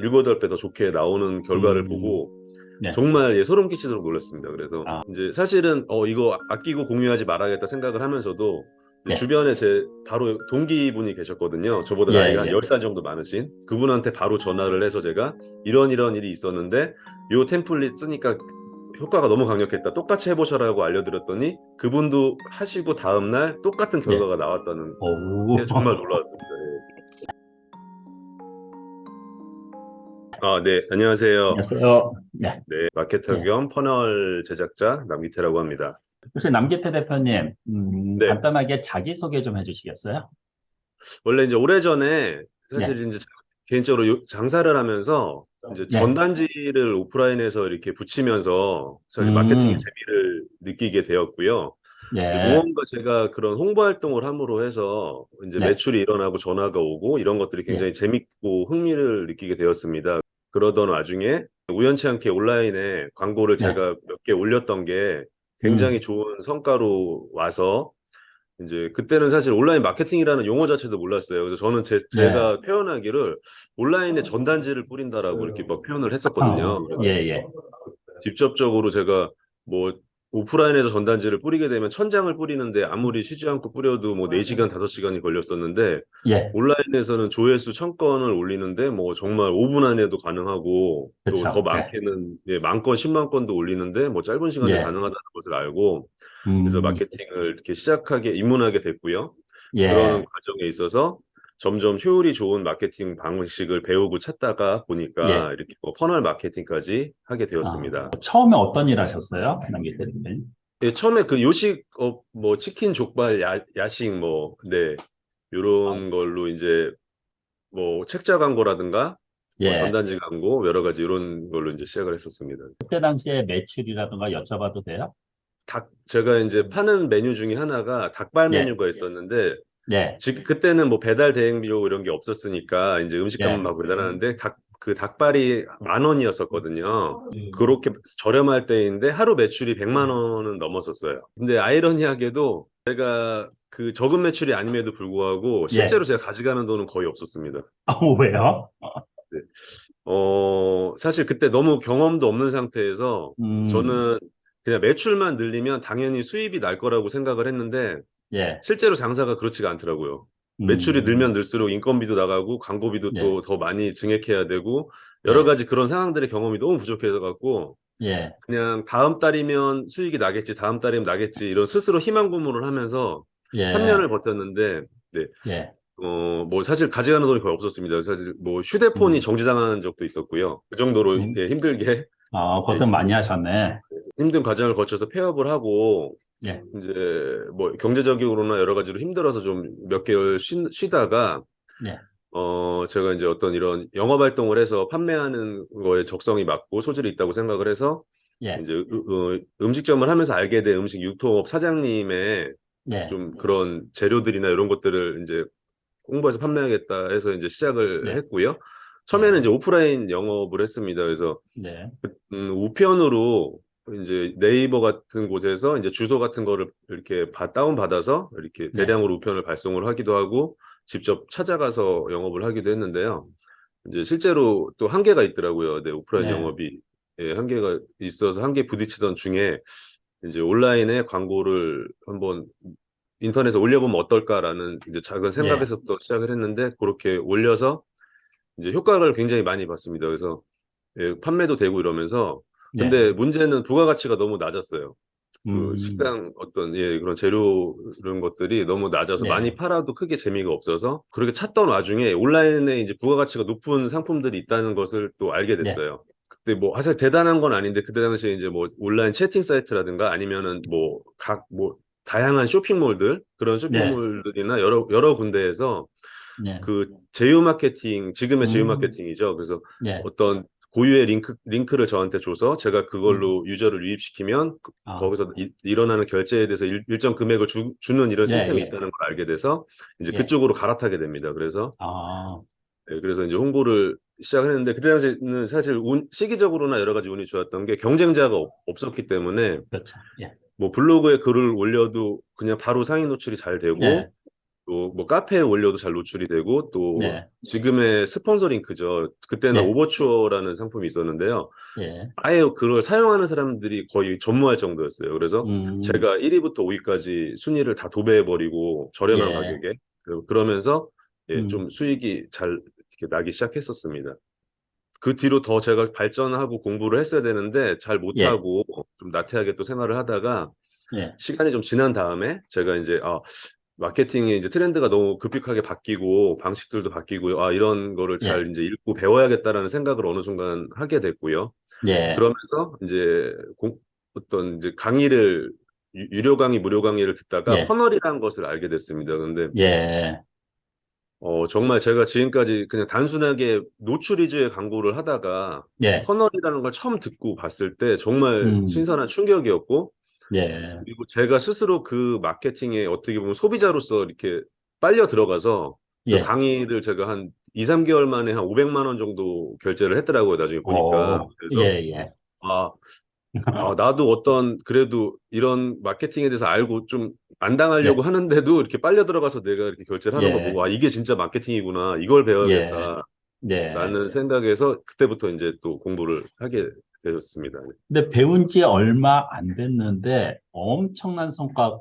일곱 여덟 배 더 좋게 나오는 결과를 음. 보고 네. 정말 예, 소름 끼치도록 놀랐습니다. 그래서 아. 이제 사실은 어 이거 아끼고 공유하지 말아야겠다 생각을 하면서도 네. 주변에 제 바로 동기분이 계셨거든요. 저보다 예, 나이가 한 예. 10살 정도 많으신 그분한테 바로 전화를 해서 제가 이런 이런 일이 있었는데 요 템플릿 쓰니까 효과가 너무 강력했다. 똑같이 해보셔라고 알려드렸더니 그분도 하시고 다음날 똑같은 예. 결과가 나왔다는 오. 게 정말 놀라웠습니다. 예. 아, 네, 안녕하세요. 안녕하세요. 네. 네, 마케터 네. 겸 퍼널 제작자 남기태라고 합니다. 혹시 남기태 대표님, 음, 네. 간단하게 자기소개 좀 해주시겠어요? 원래 이제 오래전에 사실 이제 개인적으로 요- 장사를 하면서 이제 네. 전단지를 오프라인에서 이렇게 붙이면서 사실 음. 마케팅의 재미를 느끼게 되었고요. 예. 무언가 제가 그런 홍보 활동을 함으로 해서 이제 네. 매출이 일어나고 전화가 오고 이런 것들이 굉장히 재밌고 흥미를 느끼게 되었습니다. 그러던 와중에 우연치 않게 온라인에 광고를 네. 제가 몇 개 올렸던 게 굉장히 좋은 성과로 와서 이제 그때는 사실 온라인 마케팅이라는 용어 자체도 몰랐어요. 그래서 저는 제, 네. 제가 표현하기를 온라인에 전단지를 뿌린다라고 이렇게 막 표현을 했었거든요. 어, 예, 예. 직접적으로 제가 뭐 오프라인에서 전단지를 뿌리게 되면 천장을 뿌리는데 아무리 쉬지 않고 뿌려도 뭐 4시간, 5시간이 걸렸었는데 예. 온라인에서는 조회수 1000건을 올리는데 뭐 정말 5분 안에도 가능하고 또 그쵸. 더 많게는 예, 만 건, 10만 건도 올리는데 뭐 짧은 시간에 예. 가능하다는 것을 알고 음, 그래서 마케팅을 이렇게 시작하게 입문하게 됐고요. 예. 그런 과정에 있어서 점점 효율이 좋은 마케팅 방식을 배우고 찾다가 보니까 예. 이렇게 뭐 퍼널 마케팅까지 하게 되었습니다. 처음에 어떤 일 하셨어요? 남기태 대표님? 예, 처음에 그 요식 어, 뭐 치킨 족발 야, 야식 뭐 네. 요런 걸로 이제 뭐 책자 광고라든가 뭐 예. 전단지 광고 여러 가지 이런 걸로 이제 시작을 했었습니다. 그때 당시에 매출이라든가 여쭤봐도 돼요? 닭 제가 이제 파는 메뉴 중에 하나가 닭발 예. 메뉴가 있었는데 네. 지금 그때는 뭐 배달 대행비로 이런 게 없었으니까 이제 음식값만 예. 막 배달하는데 닭 그 닭발이 만 원이었었거든요. 음. 그렇게 저렴할 때인데 하루 매출이 100만 원은 넘었었어요. 근데 아이러니하게도 제가 그 적은 매출이 아님에도 불구하고 예. 실제로 제가 가져가는 돈은 거의 없었습니다. 아, 왜요? 어, 사실 그때 너무 경험도 없는 상태에서 음, 저는 그냥 매출만 늘리면 당연히 수입이 날 거라고 생각을 했는데 예. 실제로 장사가 그렇지가 않더라고요. 음, 매출이 늘면 늘수록 인건비도 나가고 광고비도 예. 또더 많이 증액해야 되고 여러 예. 가지 그런 상황들의 경험이 너무 부족해서 갖고 예. 그냥 다음 달이면 수익이 나겠지, 다음 달이면 나겠지 이런 스스로 희망 고문을 하면서 예. 3년을 버텼는데 예. 어, 뭐 사실 가져가는 돈이 거의 없었습니다. 사실 뭐 휴대폰이 음. 정지당하는 적도 있었고요. 그 정도로 음. 예, 힘들게 아, 고생 많이 하셨네. 힘든 과정을 거쳐서 폐업을 하고 예. 이제 뭐 경제적으로나 여러 가지로 힘들어서 좀 몇 개월 쉬, 쉬다가 예. 어 제가 이제 어떤 이런 영업 활동을 해서 판매하는 거에 적성이 맞고 소질이 있다고 생각을 해서 예. 이제 으- 어, 음식점을 하면서 알게 된 음식 유통업 사장님의 예. 좀 그런 재료들이나 이런 것들을 이제 홍보해서 판매하겠다 해서 이제 시작을 네. 했고요. 처음에는 네. 이제 오프라인 영업을 했습니다. 그래서 네. 음, 우편으로 이제 네이버 같은 곳에서 이제 주소 같은 거를 이렇게 바- 다운 받아서 이렇게 네. 대량으로 우편을 발송을 하기도 하고 직접 찾아가서 영업을 하기도 했는데요. 이제 실제로 또 한계가 있더라고요. 네, 오프라인 네. 영업이 예, 한계가 있어서 한계 부딪히던 중에 이제 온라인에 광고를 한번 인터넷에 올려보면 어떨까라는 이제 작은 네. 생각에서부터 시작을 했는데 그렇게 올려서 이제 효과를 굉장히 많이 봤습니다. 그래서 예, 판매도 되고 이러면서 예. 근데 문제는 부가가치가 너무 낮았어요. 그 음, 식당 어떤 예 그런 재료 이런 것들이 너무 낮아서 네. 많이 팔아도 크게 재미가 없어서 그렇게 찾던 와중에 온라인에 이제 부가가치가 높은 상품들이 있다는 것을 또 알게 네. 됐어요. 그때 뭐 사실 대단한 건 아닌데 그때 당시에 이제 뭐 온라인 채팅 사이트라든가 아니면은 뭐 각 뭐 다양한 쇼핑몰들 그런 네. 쇼핑몰들이나 여러 여러 군데에서 예. 그 제휴 마케팅 지금의 제휴 음. 마케팅이죠. 그래서 예. 어떤 고유의 링크, 링크를 저한테 줘서 제가 그걸로 유저를 유입시키면 그- 아, 거기서 이- 일어나는 결제에 대해서 일, 정 금액을 주, 는 이런 예, 시스템이 예. 있다는 걸 알게 돼서 이제 예. 그쪽으로 갈아타게 됩니다. 그래서 아, 네, 그래서 이제 홍보를 시작했는데 그때 당시에는 사실 운, 시기적으로나 여러 가지 운이 좋았던 게 경쟁자가 없, 없었기 때문에 그렇죠. 예. 뭐 블로그에 글을 올려도 그냥 바로 상위 노출이 잘 되고 예. 또 뭐 카페에 올려도 잘 노출이 되고 또 네. 지금의 스폰서링크죠. 그때는 네. 오버추어라는 상품이 있었는데요. 예. 아예 그걸 사용하는 사람들이 거의 전무할 정도였어요. 그래서 음, 제가 1위부터 5위까지 순위를 다 도배해버리고 저렴한 예. 가격에 그- 그러면서 예, 음. 좀 수익이 잘 이렇게 나기 시작했었습니다. 그 뒤로 더 제가 발전하고 공부를 했어야 되는데 잘 못하고 좀 나태하게 또 생활을 하다가 예. 시간이 좀 지난 다음에 제가 이제 아 마케팅이 이제 트렌드가 너무 급격하게 바뀌고 방식들도 바뀌고 아 이런 거를 잘 이제 읽고 배워야겠다라는 생각을 어느 순간 하게 됐고요. 예. 그러면서 이제 공, 어떤 이제 강의를 유- 유료 강의, 무료 강의를 듣다가 예. 퍼널이라는 것을 알게 됐습니다. 근데 예. 어, 정말 제가 지금까지 그냥 단순하게 노출 위주의 광고를 하다가 예. 퍼널이라는 걸 처음 듣고 봤을 때 정말 음. 신선한 충격이었고 예. 그리고 제가 스스로 그 마케팅에 어떻게 보면 소비자로서 이렇게 빨려 들어가서 그 예. 강의를 제가 한 2, 3개월 만에 한 500만 원 정도 결제를 했더라고요. 나중에 보니까. 오, 그래서 예, 예. 아, 아, 나도 어떤 그래도 이런 마케팅에 대해서 알고 좀 안 당하려고 하는데도 이렇게 빨려 들어가서 내가 이렇게 결제를 하는 거 예. 보고 아, 이게 진짜 마케팅이구나. 이걸 배워야겠다. 네. 라는 생각에서 그때부터 이제 또 공부를 하게 되었습니다. 근데 배운 지 얼마 안 됐는데 엄청난 성과가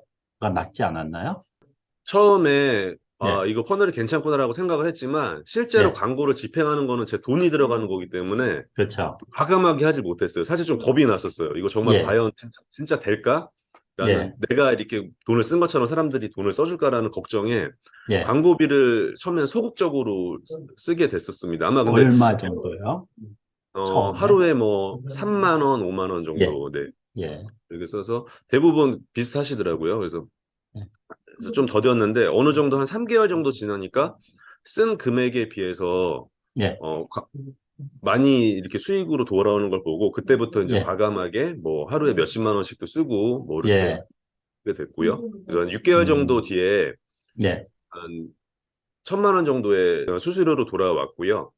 났지 않았나요? 처음에 아, 이거 퍼널이 괜찮구나라고 생각을 했지만 실제로 네. 광고를 집행하는 거는 제 돈이 들어가는 거기 때문에 그렇죠. 과감하게 하지 못했어요. 사실 좀 겁이 났었어요. 이거 정말 예. 과연 진짜, 진짜 될까? 예. 내가 이렇게 돈을 쓴 것처럼 사람들이 돈을 써줄까라는 걱정에 예. 광고비를 처음엔 소극적으로 쓰- 쓰게 됐었습니다. 아마 근데 얼마 정도요? 어, 처음에? 하루에 뭐 3만 원, 5만 원 정도 네, 예. 이렇게 써서 대부분 비슷하시더라고요. 그래서, 네. 그래서 좀 더뎠는데 어느 정도 한 3개월 정도 지나니까 쓴 금액에 비해서 예. 어, 과- 많이 이렇게 수익으로 돌아오는 걸 보고 그때부터 이제 예. 과감하게 뭐 하루에 몇십만 원씩도 쓰고 뭐 이렇게 예. 하게 됐고요. 그래서 한 6개월 정도 음. 뒤에 예. 한 천만 원 정도의 수수료로 돌아왔고요.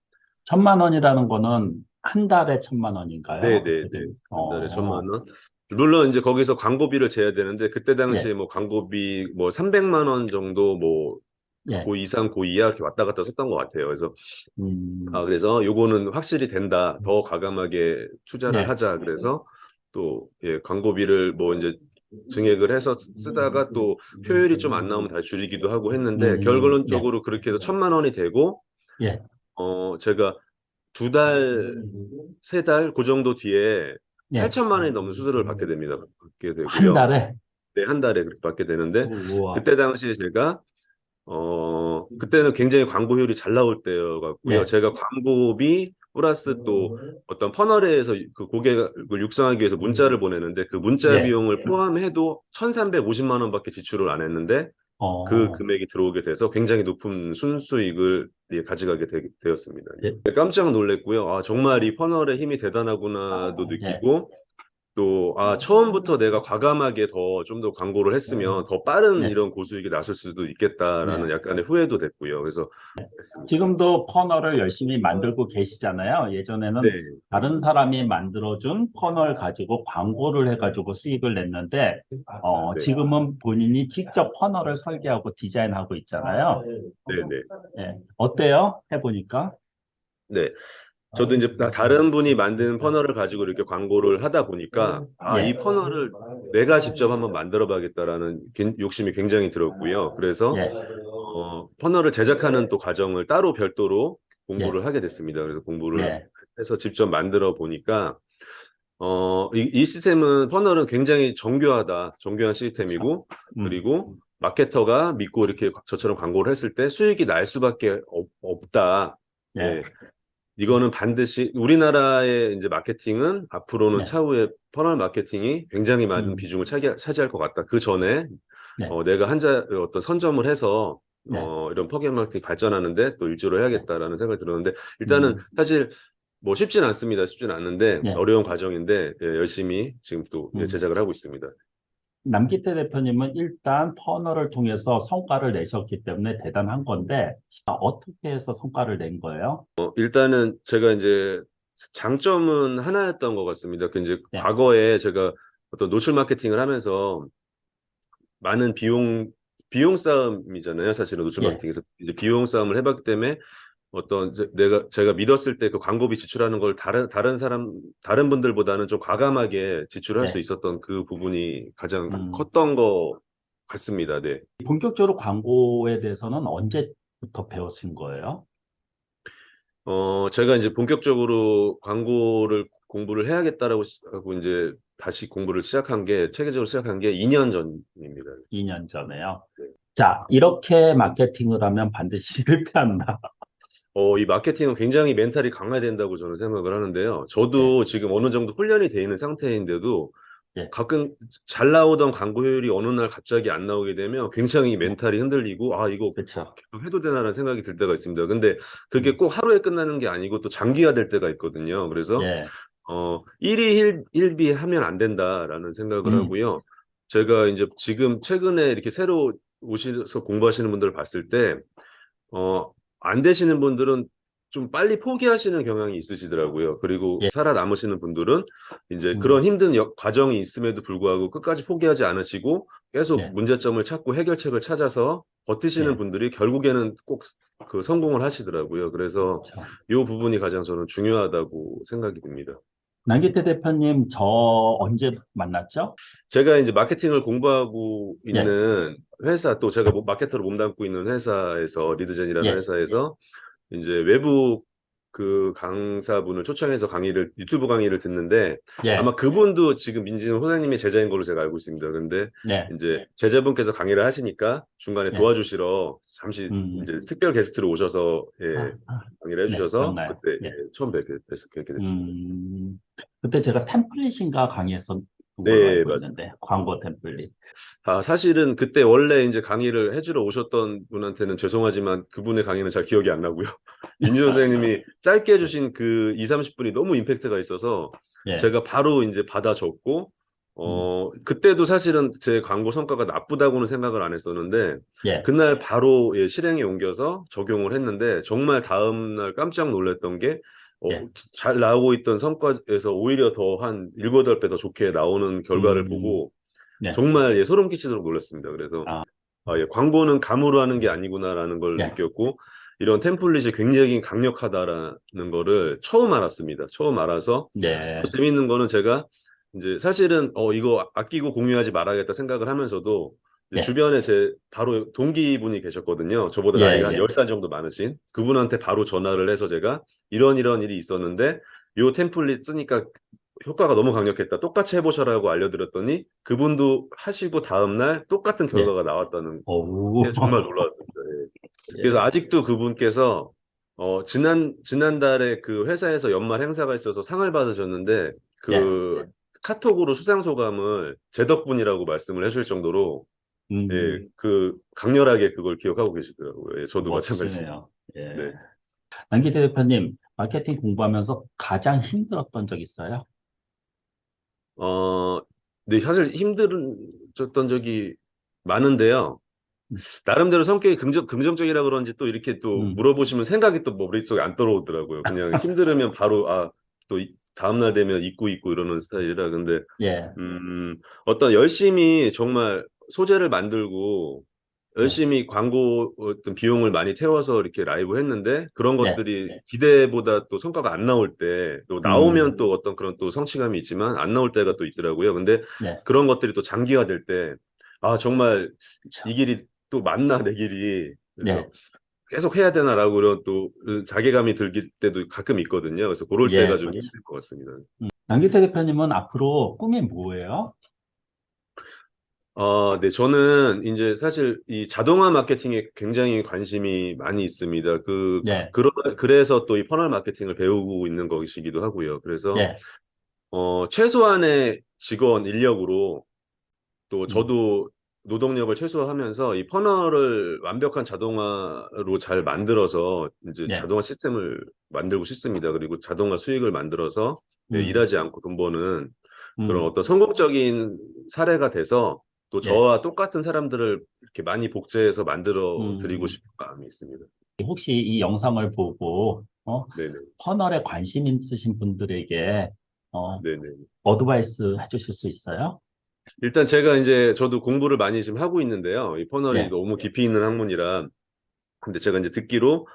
천만 원이라는 거는 한 달에 천만 원인가요? 네, 네, 네. 어. 한 달에 천만 원. 물론 이제 거기서 광고비를 재야 되는데 그때 당시에 네. 뭐 광고비 뭐 300만 원 정도 뭐 예. 고 이상 고 이하 이렇게 왔다 갔다 썼던 것 같아요. 그래서 음. 아 그래서 요거는 확실히 된다. 더 과감하게 투자를 네. 하자. 그래서 또 예, 광고비를 뭐 이제 증액을 해서 쓰- 쓰다가 또 효율이 좀 안 나오면 다시 줄이기도 하고 했는데 음, 결론적으로 그렇게 해서 천만 원이 되고 예. 어 제가 두 달, 세 달 그 정도 뒤에 예. 8천만 원이 넘는 수수료를 받게 됩니다. 받게 되고요. 한 달에? 네, 한 달에 그렇게 받게 되는데 우와. 그때 당시에 제가 어 그때는 굉장히 광고 효율이 잘 나올 때여갖고요. 예. 제가 광고비 플러스 또 어떤 퍼널에서 그 고객을 육성하기 위해서 문자를 보내는데 그 문자 예. 비용을 포함해도 1,350만 원밖에 지출을 안 했는데 어. 그 금액이 들어오게 돼서 굉장히 높은 순수익을 예, 가져가게 되, 었습니다 예. 깜짝 놀랐고요. 아, 정말 이 퍼널의 힘이 대단하구나도 예. 느끼고 또 아, 처음부터 내가 과감하게 더 좀 더 광고를 했으면 더 빠른 예. 이런 고수익이 났을 수도 있겠다라는 예. 약간의 후회도 됐고요. 그래서 했습니다. 지금도 퍼널을 열심히 만들고 계시잖아요. 예전에는 네. 다른 사람이 만들어준 퍼널 가지고 광고를 해가지고 수익을 냈는데, 어, 네. 지금은 본인이 직접 퍼널을 설계하고 디자인하고 있잖아요. 네, 네. 예. 어때요? 해보니까? 네. 저도 이제 다- 다른 분이 만든 퍼널을 가지고 이렇게 광고를 하다 보니까 아, 예. 이 퍼널을 내가 직접 한번 만들어 봐야겠다라는 겐- 욕심이 굉장히 들었고요. 그래서 예. 어, 퍼널을 제작하는 또 과정을 따로 별도로 공부를 하게 됐습니다. 그래서 공부를 예. 해서 직접 만들어 보니까 어, 이, 이 시스템은 퍼널은 굉장히 정교하다. 정교한 시스템이고 음. 그리고 마케터가 믿고 이렇게 저처럼 광고를 했을 때 수익이 날 수밖에 없, 없다. 예. 예. 이거는 반드시 우리나라의 이제 마케팅은 앞으로는 네. 차후에 퍼널 마케팅이 굉장히 많은 음. 비중을 차지, 차지할 것 같다. 그 전에 네. 어, 내가 한자 어떤 선점을 해서 네. 어, 이런 퍼널 마케팅 발전하는데 또 일조를 해야겠다라는 생각이 들었는데 일단은 음. 사실 뭐 쉽진 않습니다. 쉽진 않는데 네. 어려운 과정인데 예, 열심히 지금 또 예, 음. 제작을 하고 있습니다. 남기태 대표님은 일단 퍼널을 통해서 성과를 내셨기 때문에 대단한 건데, 아, 어떻게 해서 성과를 낸 거예요? 어, 일단은 제가 이제 장점은 하나였던 것 같습니다. 그 이제 네. 과거에 제가 어떤 노출 마케팅을 하면서 많은 비용 비용 싸움이잖아요. 사실은 노출 예. 마케팅에서 이제 비용 싸움을 해봤기 때문에 어떤 제- 내가 제가 믿었을 때 그 광고비 지출하는 걸 다른 다른 사람 다른 분들보다는 좀 과감하게 지출할 네. 수 있었던 그 부분이 가장 음. 컸던 것 같습니다. 네. 본격적으로 광고에 대해서는 언제부터 배우신 거예요? 어, 제가 이제 본격적으로 광고를 공부를 해야겠다라고 시- 하고 이제 다시 공부를 시작한 게 체계적으로 시작한 게 2년 전입니다. 2년 전에요. 네. 자, 이렇게 마케팅을 하면 반드시 실패한다. 어, 이 마케팅은 굉장히 멘탈이 강해야 된다고 저는 생각을 하는데요. 저도 지금 어느 정도 훈련이 돼 있는 상태인데도 네. 가끔 잘 나오던 광고 효율이 어느 날 갑자기 안 나오게 되면 굉장히 멘탈이 흔들리고 아, 이거 그렇죠. 계속 해도 되나라는 생각이 들 때가 있습니다. 근데 그게 음. 꼭 하루에 끝나는 게 아니고 또 장기화될 때가 있거든요. 그래서 예, 어, 1위 1, 비 하면 안 된다라는 생각을 음. 하고요. 제가 이제 지금 최근에 이렇게 새로 오셔서 공부하시는 분들을 봤을 때, 어, 안 되시는 분들은 좀 빨리 포기하시는 경향이 있으시더라고요. 그리고 예. 살아남으시는 분들은 이제 음. 그런 힘든 역- 과정이 있음에도 불구하고 끝까지 포기하지 않으시고 계속 네. 문제점을 찾고 해결책을 찾아서 버티시는 네. 분들이 결국에는 꼭 그 성공을 하시더라고요. 그래서 그렇죠. 이 부분이 가장 저는 중요하다고 생각이 듭니다. 남기태 대표님, 저 언제 만났죠? 제가 이제 마케팅을 공부하고 예. 있는 회사 또 제가 뭐 마케터로 몸담고 있는 회사에서 리드젠이라는 예. 회사에서 이제 외부 그 강사분을 초청해서 강의를 유튜브 강의를 듣는데 예, 아마 그분도 지금 민진호 소장님의 제자인 걸로 제가 알고 있습니다. 근데 네, 이제 제자분께서 강의를 하시니까 중간에 예. 도와주시러 잠시 음. 이제 특별 게스트로 오셔서 예, 아, 아, 강의를 네, 해주셔서 기억나요. 그때 예. 예, 처음 뵙게, 뵙- 뵙게 됐습니다. 음, 그때 제가 템플릿인가 강의했었던 걸로 네. 있는데, 광고 템플릿. 아, 사실은 그때 원래 이제 강의를 해주러 오셨던 분한테는 죄송하지만 그분의 강의는 잘 기억이 안 나고요. 윤진 선생님이 짧게 해주신 그 2, 30분이 너무 임팩트가 있어서 예, 제가 바로 이제 받아 적고, 어, 그때도 사실은 제 광고 성과가 나쁘다고는 생각을 안 했었는데, 예, 그날 바로 예, 실행에 옮겨서 적용을 했는데, 정말 다음 날 깜짝 놀랐던 게, 어, 예. 잘 나오고 있던 성과에서 오히려 더한 7, 8배 더 좋게 나오는 결과를 음. 보고, 네. 정말 예, 소름 끼치도록 놀랐습니다. 그래서 아. 아, 예, 광고는 감으로 하는 게 아니구나라는 걸 네. 느꼈고 이런 템플릿이 굉장히 강력하다라는 거를 처음 알았습니다. 처음 알아서 네, 더 재밌는 거는 제가 이제 사실은 어 이거 아끼고 공유하지 말아야겠다 생각을 하면서도 네. 주변에 제 바로 동기분이 계셨거든요. 저보다 예, 나이가 한 예. 10살 정도 많으신 그분한테 바로 전화를 해서 제가 이런 이런 일이 있었는데 요 템플릿 쓰니까 효과가 너무 강력했다. 똑같이 해보셔라고 알려드렸더니 그분도 하시고 다음날 똑같은 결과가 나왔다는 오우. 게 정말 놀라웠습니다. 예. 예. 그래서 아직도 그분께서 어, 지난 지난달에 그 회사에서 연말 행사가 있어서 상을 받으셨는데 그 카톡으로 수상 소감을 제 덕분이라고 말씀을 해줄 정도로 음, 예, 그 강렬하게 그걸 기억하고 계시더라고요. 예, 저도 마찬가지. 멋지네요. 예. 네. 남기태 대표님, 마케팅 공부하면서 가장 힘들었던 적 있어요? 어, 네, 사실 힘들었던 적이 많은데요. 음. 나름대로 성격이 긍정, 긍정적이라 그런지 또 이렇게 또 음. 물어보시면 생각이 또 머릿속에 안 들어오더라고요. 그냥 힘들으면 바로, 아, 또 이- 다음날 되면 잊고 잊고 이러는 스타일이라. 근데, 예, 음, 어떤 열심히 정말 소재를 만들고 열심히 광고 어떤 비용을 많이 태워서 이렇게 라이브 했는데 그런 네. 것들이 기대보다 또 성과가 안 나올 때 또 나오면 또 어떤 그런 또 성취감이 있지만 안 나올 때가 또 있더라고요. 근데 네. 그런 것들이 또 장기화될 때 아 정말 그쵸. 이 길이 또 맞나 내 길이 그래서 네. 계속 해야 되나라고 그런 또그 자괴감이 들길 때도 가끔 있거든요. 그래서 그럴 예, 때가 좀 그렇죠. 힘들 것 같습니다. 남기태 대표님은 앞으로 꿈이 뭐예요? 어, 네, 저는 이제 사실 이 자동화 마케팅에 굉장히 관심이 많이 있습니다. 그, 네. 그러, 그래서 또 이 퍼널 마케팅을 배우고 있는 것이기도 하고요. 그래서, 예, 어, 최소한의 직원 인력으로 또 음. 저도 노동력을 최소화하면서 이 퍼널을 완벽한 자동화로 잘 만들어서 이제 네. 자동화 시스템을 만들고 싶습니다. 그리고 자동화 수익을 만들어서 예, 음. 일하지 않고 돈 버는 그런 음, 어떤 성공적인 사례가 돼서 또 예. 저와 똑같은 사람들을 이렇게 많이 복제해서 만들어 음. 드리고 싶은 마음이 있습니다. 혹시 이 영상을 보고 어, 네네. 퍼널에 관심 있으신 분들에게 어, 네네. 어드바이스 해주실 수 있어요? 일단 제가 이제 저도 공부를 많이 지금 하고 있는데요. 이 퍼널이 네. 너무 깊이 있는 학문이라. 근데 제가 이제 듣기로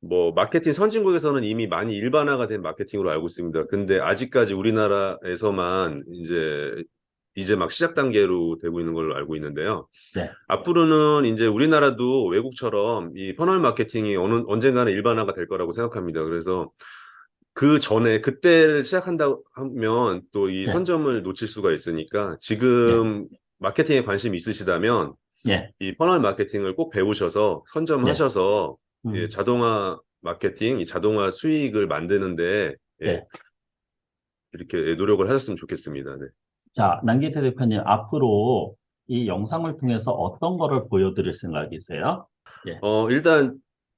뭐 마케팅 선진국에서는 이미 많이 일반화가 된 마케팅으로 알고 있습니다. 근데 아직까지 우리나라에서만 이제 이제 막 시작 단계로 되고 있는 걸로 알고 있는데요. 네. 앞으로는 이제 우리나라도 외국처럼 이 퍼널 마케팅이 어느 언젠가는 일반화가 될 거라고 생각합니다. 그래서 그 전에 그때를 시작한다 하면 또 이 네. 선점을 놓칠 수가 있으니까 지금 마케팅에 관심 이 있으시다면 예. 이 퍼널 마케팅을 꼭 배우셔서 선점하셔서 음, 예, 자동화 마케팅, 이 자동화 수익을 만드는데 예, 네. 이렇게 노력을 하셨으면 좋겠습니다. 네. 자, 남기태 대표님, 앞으로 이 영상을 통해서 어떤 거를 보여드릴 생각이세요? 어, 일단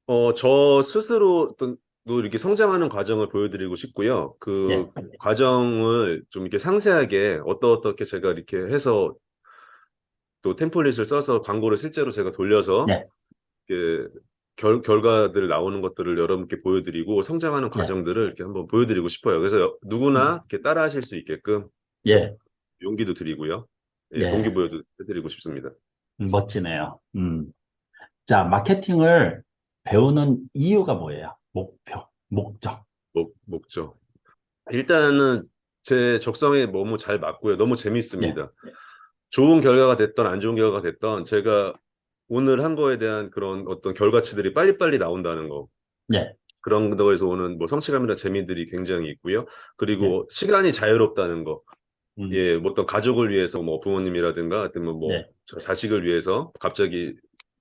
어, 저 스스로 또, 또 이렇게 성장하는 과정을 보여드리고 싶고요. 그 예. 과정을 좀 이렇게 상세하게 어떠 어떻게 제가 이렇게 해서 또 템플릿을 써서 광고를 실제로 제가 돌려서 네. 이렇게 결, 결과들 나오는 것들을 여러분께 보여드리고 성장하는 네. 과정들을 이렇게 한번 보여드리고 싶어요. 그래서 여- 누구나 이렇게 따라하실 수 있게끔 예, 용기도 드리고요. 예, 네. 동기부여도 해드리고 싶습니다. 음, 멋지네요. 음. 자, 마케팅을 배우는 이유가 뭐예요? 목표, 목적. 목, 목적. 일단은 제 적성에 너무 잘 맞고요. 너무 재밌습니다. 좋은 결과가 됐던 안 좋은 결과가 됐던 제가 오늘 한 거에 대한 그런 어떤 결과치들이 빨리빨리 나온다는 거. 예, 그런 거에서 오는 뭐 성취감이나 재미들이 굉장히 있고요. 그리고 시간이 자유롭다는 거. 음, 예, 뭐 어떤 가족을 위해서 뭐 부모님이라든가 아니면 뭐 네. 저 자식을 위해서 갑자기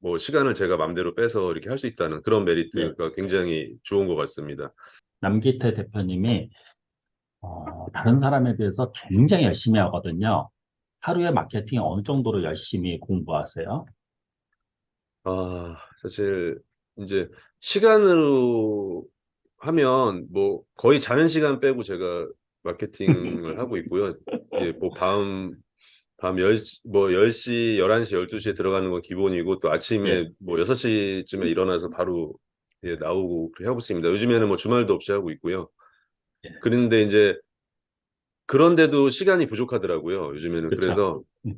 뭐 시간을 제가 맘대로 빼서 이렇게 할 수 있다는 그런 메리트가 굉장히 좋은 것 같습니다. 남기태 대표님이 어, 다른 사람에 비해서 굉장히 열심히 하거든요. 하루에 마케팅 어느 정도로 열심히 공부하세요? 아, 사실 이제 시간으로 하면 뭐 거의 자는 시간 빼고 제가 마케팅을 하고 있고요. 예, 뭐 밤, 밤 10시, 뭐 10시, 11시, 12시에 들어가는 건 기본이고 또 아침에 예. 뭐 6시쯤에 일어나서 바로 예, 나오고 그렇게 하고 있습니다. 요즘에는 뭐 주말도 없이 하고 있고요. 예. 그런데 이제 그런데도 시간이 부족하더라고요. 요즘에는 그쵸. 그래서 음.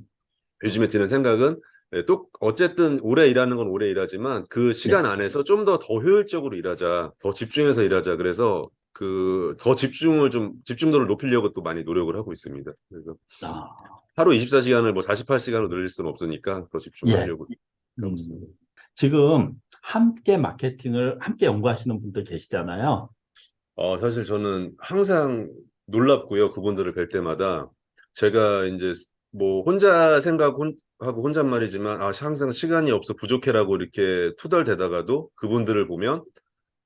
요즘에 드는 생각은 예, 또 어쨌든 오래 일하는 건 오래 일하지만 그 시간 네. 안에서 좀더더 효율적으로 일하자, 더 집중해서 일하자. 그래서 그 더 집중을 좀 집중도를 높이려고 또 많이 노력을 하고 있습니다. 그래서 아, 하루 24시간을 뭐 48시간으로 늘릴 수는 없으니까 더 집중하려고 하고 음. 지금 함께 마케팅을 함께 연구하시는 분들 계시잖아요. 어, 사실 저는 항상 놀랍고요. 그분들을 뵐 때마다 제가 이제 뭐 혼자 생각하고 혼잣말이지만 아, 항상 시간이 없어 부족해라고 이렇게 투덜대다가도 그분들을 보면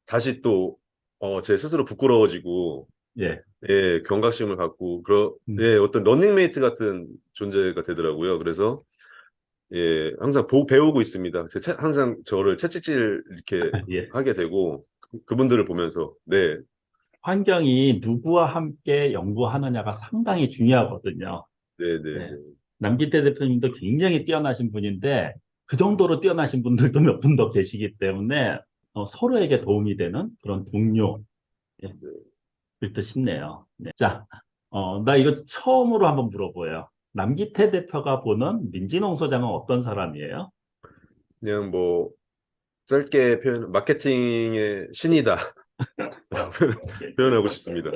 다시 또 어, 제 스스로 부끄러워지고 예, 예, 경각심을 갖고 그러 음. 예, 어떤 런닝메이트 같은 존재가 되더라고요. 그래서 예, 항상 보, 배우고 있습니다. 제 채- 항상 저를 채찍질 이렇게 예. 하게 되고 그- 그분들을 보면서 네, 환경이 누구와 함께 연구하느냐가 상당히 중요하거든요. 네, 네, 네. 네. 남기태 대표님도 굉장히 뛰어나신 분인데 그 정도로 뛰어나신 분들도 몇 분 더 계시기 때문에 어, 서로에게 도움이 되는 그런 동료 예, 일 듯 싶네요. 네. 자, 어, 나 이거 처음으로 한번 물어보여요. 남기태 대표가 보는 민진홍 소장은 어떤 사람이에요? 그냥 뭐 짧게 표현 마케팅의 신이다 표현하고 싶습니다.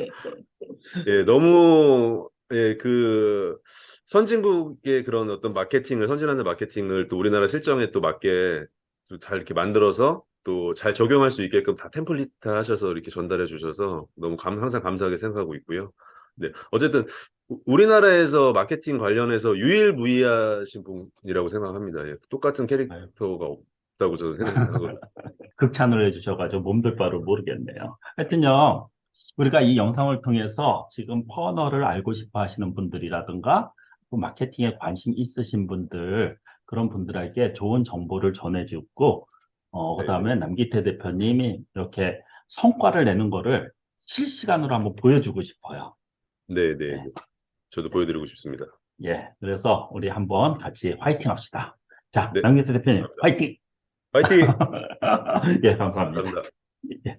예, 너무 예, 그 선진국의 그런 어떤 마케팅을 선진하는 마케팅을 또 우리나라 실정에 또 맞게 또잘 이렇게 만들어서 또 잘 적용할 수 있게끔 다 템플릿 하셔서 이렇게 전달해 주셔서 너무 감, 항상 감사하게 생각하고 있고요. 네, 어쨌든 우- 우리나라에서 마케팅 관련해서 유일무이하신 분이라고 생각합니다. 예, 똑같은 캐릭터가 없다고 저는 생각하거든요. 극찬을 해주셔가지고 몸둘 바를 모르겠네요. 하여튼요, 우리가 이 영상을 통해서 지금 퍼널을 알고 싶어 하시는 분들이라든가, 또 마케팅에 관심 있으신 분들, 그런 분들에게 좋은 정보를 전해주고, 어, 그 다음에 남기태 대표님이 이렇게 성과를 내는 거를 실시간으로 한번 보여주고 싶어요. 네, 네, 네. 저도 보여드리고 싶습니다. 예, 그래서 우리 한번 같이 화이팅 합시다. 자, 네. 남기태 대표님, 화이팅! 파이팅! 예, 감사합니다. 감사합니다. 예.